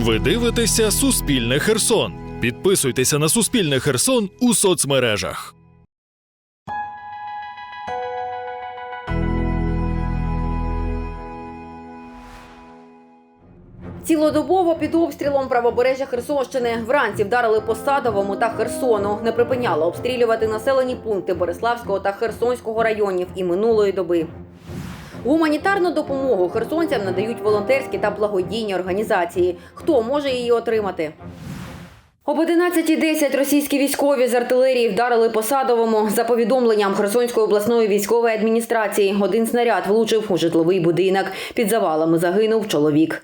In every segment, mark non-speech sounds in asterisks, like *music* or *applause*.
Ви дивитеся Суспільне Херсон. Підписуйтеся на Суспільне Херсон у соцмережах. Цілодобово під обстрілом правобережжя Херсонщини вранці вдарили по Садовому та Херсону. Не припиняло обстрілювати населені пункти Бориславського та Херсонського районів і минулої доби. Гуманітарну допомогу херсонцям надають волонтерські та благодійні організації. Хто може її отримати? Об 11.10 російські військові з артилерії вдарили по Садовому. За повідомленням Херсонської обласної військової адміністрації, один снаряд влучив у житловий будинок. Під завалами загинув чоловік.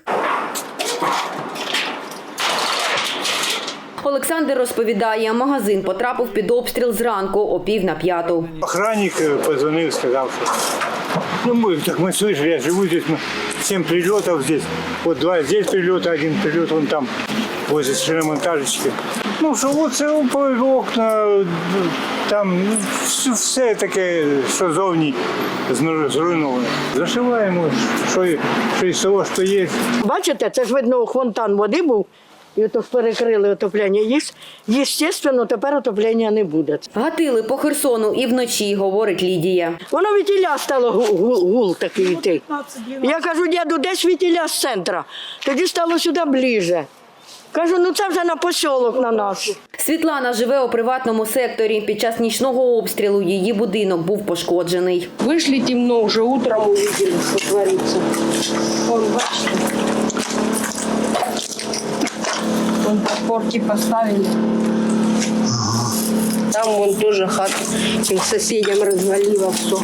Олександр розповідає, магазин потрапив під обстріл зранку о пів на п'яту. Охранник э, позвонил, сказал, что ну мы, так мы слышали, я живу здесь, мы, семь прилетов здесь, вот два здесь прилета, один прилет вон там, возле шиномонтажечки. Ну, що оце по окна, там ну, все, все таке, що зовні зну- зруйноване. Зашиваємо, що, і- що із того, що є. Бачите, це ж видно, фонтан води був, і ото перекрили отоплення. Їх, естественно, тепер отоплення не буде. Гатили по Херсону і вночі, говорить Лідія. Воно вітіля стало гул, гул, гул такий йти. Я кажу, дяду, десь вітіля з центра. Тоді стало сюди ближче. Кажу, ну це вже на посілок на нас. Світлана живе у приватному секторі. Під час нічного обстрілу її будинок був пошкоджений. Вышли темно, уже утром увидели, что творится. Вон, бачите. Вон подпорки поставили. Там вон тоже хату этим соседям развалило все.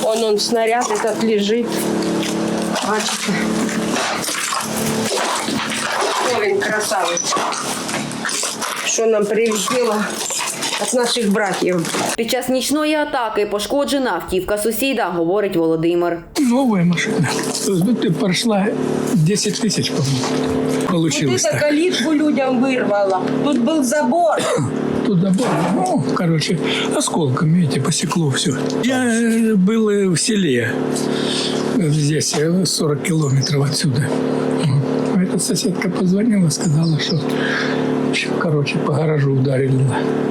Вон он снаряд этот лежит. Бачите. Ой, красавец. Что нам прилетело от наших братьев. Під час нічної атаки пошкоджена автівка сусіда, говорить Володимир. Новая машина. Ты прошла 10 тысяч, по-моему. Вот Получилось это так. калитку людям вырвало. Тут был забор. *clears throat* Тут забор, ну, короче, осколками, видите, посекло все. Я э, был э, в селе, э, здесь, э, 40 километров отсюда. Вот. А Эта соседка позвонила, сказала, что, короче, по гаражу ударили.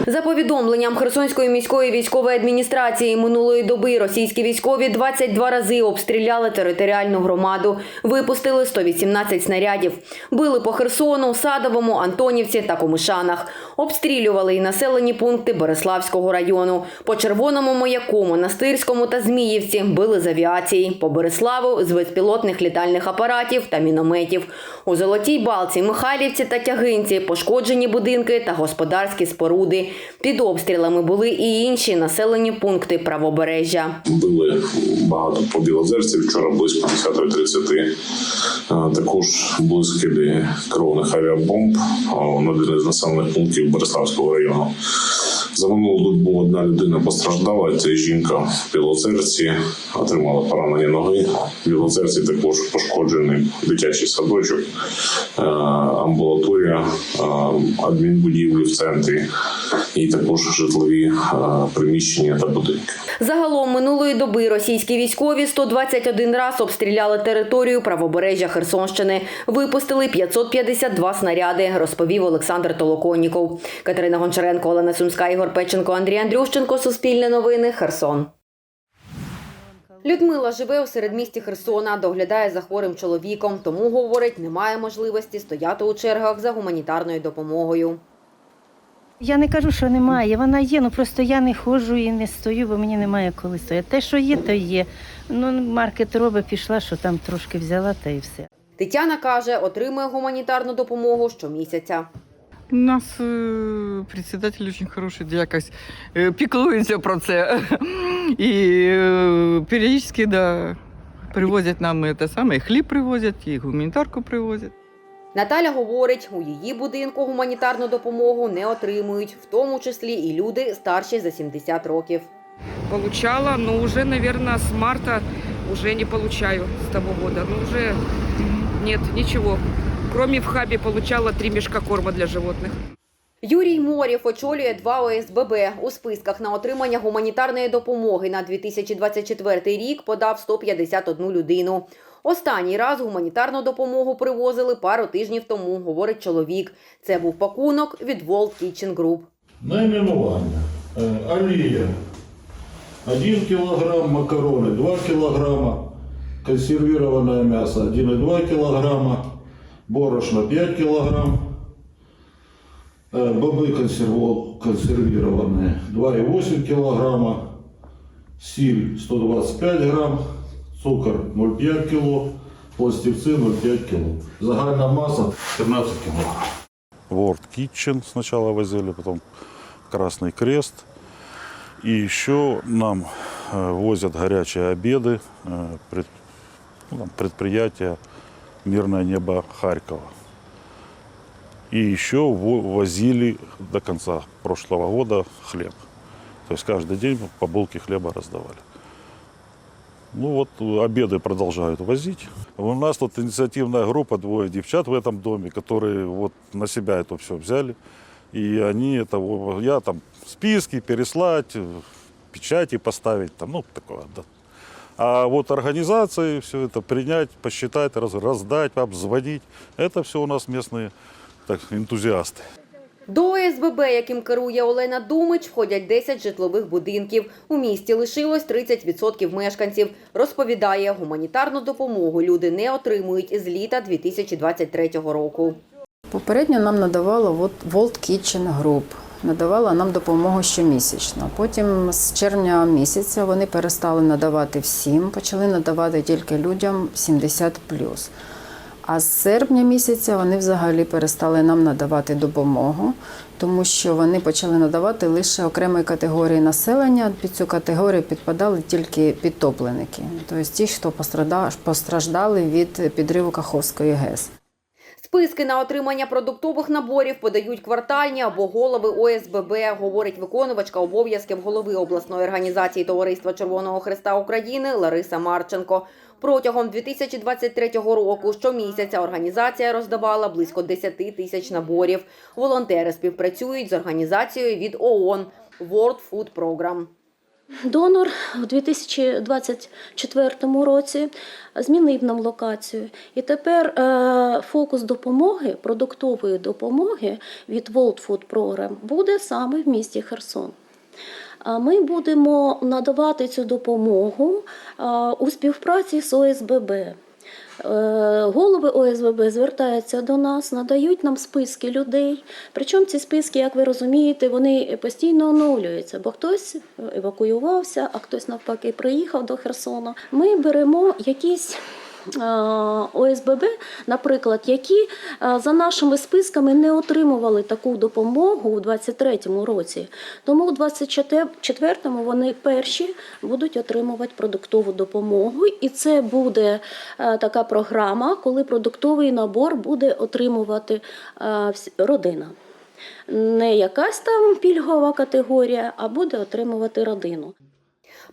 За повідомленням Херсонської міської військової адміністрації минулої доби російські військові 22 рази обстріляли територіальну громаду, випустили 118 снарядів, били по Херсону, Садовому, Антонівці та Комишанах. Обстрілювали і населені пункти Бориславського району. По Червоному маяку, Монастирському та Зміївці били з авіації, по Бориславу з безпілотних літальних апаратів та мінометів. У Золотій Балці, Михайлівці та Тягинці пошкоджені будинки та господарські споруди. Під обстрілами були і інші населені пункти правобережжя. Били багато по білозерці. Вчора близько 10.30. Е, Також були скиди керованих авіабомб на один із населених пунктів Бориславського району. За минулу добу одна людина постраждала. Це жінка в Білозерці, отримала поранення ноги. В Білозерці також пошкоджений дитячий садочок, е, амбулаторія, е, адмінбудівлі в центрі і також житлові е, приміщення та будинки. Загалом минулої доби російські військові 121 раз обстріляли територію правобережжя Херсонщини. Випустили 552 снаряди, розповів Олександр Толоконніков. Катерина Гончаренко, Олена Сумська, Ігор Печенко, Андрій Андрющенко. Суспільне новини. Херсон. Людмила живе у середмісті Херсона, доглядає за хворим чоловіком, тому говорить, немає можливості стояти у чергах за гуманітарною допомогою. Я не кажу, що немає. Вона є, ну просто я не ходжу і не стою, бо мені немає коли стояти. Те, що є, то є. Ну, маркет робить, пішла, що там трошки взяла, та і все. Тетяна каже, отримує гуманітарну допомогу щомісяця. У нас е, председатель очень хороший, якось е, піклується про це. І е, періодично да, привозять нам те саме, і хліб привозять, і гуманітарку привозять. Наталя говорить, у її будинку гуманітарну допомогу не отримують, в тому числі і люди старші за 70 років. Получала, но уже, наверное, с марта уже не получаю с того года. Ну, уже нет, ничего. Кроме в хабе получала три мешка корма для животных. Юрій Морєв очолює два ОСББ. У списках на отримання гуманітарної допомоги на 2024 рік подав 151 людину. Останній раз гуманітарну допомогу привозили пару тижнів тому, говорить чоловік. Це був пакунок від World Kitchen Group. Наименование. Э, Олия. 1 килограмм макароны, 2 килограмма. Консервированное мясо 1,2 килограмма. Борошно 5 килограмм. Э, Бобы консерво- консервированные 2,8 килограмма. Сіль 125 грамм. Цукор 0,5 кило. Пластівці 0,5 кило. Загальна маса 14 килограмм. World Kitchen сначала возили, потом Красный Крест. И еще нам э, возят горячие обеды э, пред- ну, там, предприятия «Мирное небо» Харькова. И еще во- возили до конца прошлого года хлеб. То есть каждый день по булке хлеба раздавали. Ну вот обеды продолжают возить. У нас тут инициативная группа, двое девчат в этом доме, которые вот на себя это все взяли. И они это, я там списки переслать, печати поставить, там, ну, такое, да. А вот организации все это принять, посчитать, раз- раздать, обзвонить, это все у нас местные так, энтузиасты. До ОСББ, яким керує Олена Думич, входять 10 житлових будинків. У місті лишилось 30% мешканців. Розповідає, гуманітарну допомогу люди не отримують із літа 2023 року. Попередньо нам надавала от World Kitchen Group, надавала нам допомогу щомісячно. Потім з червня місяця вони перестали надавати всім, почали надавати тільки людям 70 А з серпня місяця вони взагалі перестали нам надавати допомогу, тому що вони почали надавати лише окремої категорії населення. Під цю категорію підпадали тільки підтопленики, тобто ті, хто постраждали від підриву Каховської ГЕС. Списки на отримання продуктових наборів подають квартальні або голови ОСББ, говорить виконувачка обов'язків голови обласної організації Товариства Червоного Христа України Лариса Марченко. Протягом 2023 року щомісяця організація роздавала близько 10 тисяч наборів. Волонтери співпрацюють з організацією від ООН World Food Program. Донор у 2024 році змінив нам локацію. І тепер е, фокус допомоги, продуктової допомоги від World Food Program буде саме в місті Херсон. Ми будемо надавати цю допомогу е, у співпраці з ОСББ. Е, Голови ОСББ звертаються до нас, надають нам списки людей. Причому ці списки, як ви розумієте, вони постійно оновлюються, бо хтось евакуювався, а хтось навпаки приїхав до Херсона. Ми беремо якісь. Е, ОСББ, наприклад, які е, за нашими списками не отримували таку допомогу у 2023 році. Тому у 2024 вони перші будуть отримувати продуктову допомогу, і це буде е, така програма, коли продуктовий набор буде отримувати родина. Не якась там пільгова категорія, а буде отримувати родину.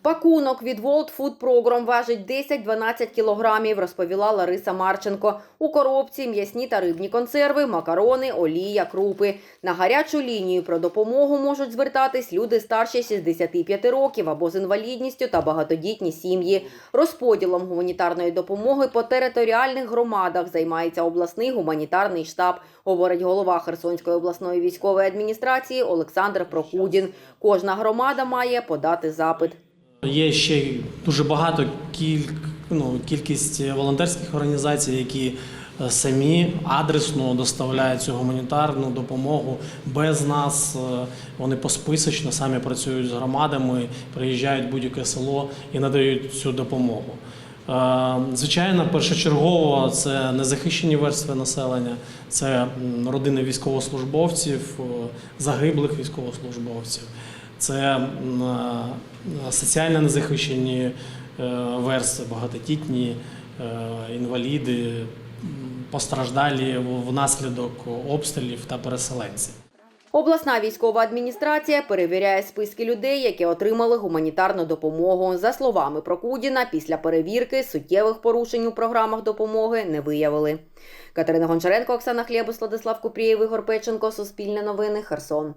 Пакунок від World Food Program важить 10-12 кілограмів, розповіла Лариса Марченко. У коробці м'ясні та рибні консерви, макарони, олія, крупи. На гарячу лінію про допомогу можуть звертатись люди старші 65 років або з інвалідністю та багатодітні сім'ї. Розподілом гуманітарної допомоги по територіальних громадах займається обласний гуманітарний штаб, говорить голова Херсонської обласної військової адміністрації Олександр Прокудін. Кожна громада має подати запит. Є ще дуже багато кіль... ну, кількість волонтерських організацій, які е, самі адресно доставляють цю гуманітарну допомогу без нас. Е, Вони посписочно самі працюють з громадами, приїжджають в будь-яке село і надають цю допомогу. Е, Звичайно, першочергово це незахищені верстви населення, це родини військовослужбовців, загиблих військовослужбовців. Це е, соціально незахищені е, верстви, багатодітні, е, інваліди, постраждалі внаслідок обстрілів та переселенці. Обласна військова адміністрація перевіряє списки людей, які отримали гуманітарну допомогу. За словами Прокудіна, після перевірки суттєвих порушень у програмах допомоги не виявили. Катерина Гончаренко, Оксана Хлєбус, Владислав Купрієв, Ігор Печенко, Суспільне новини, Херсон.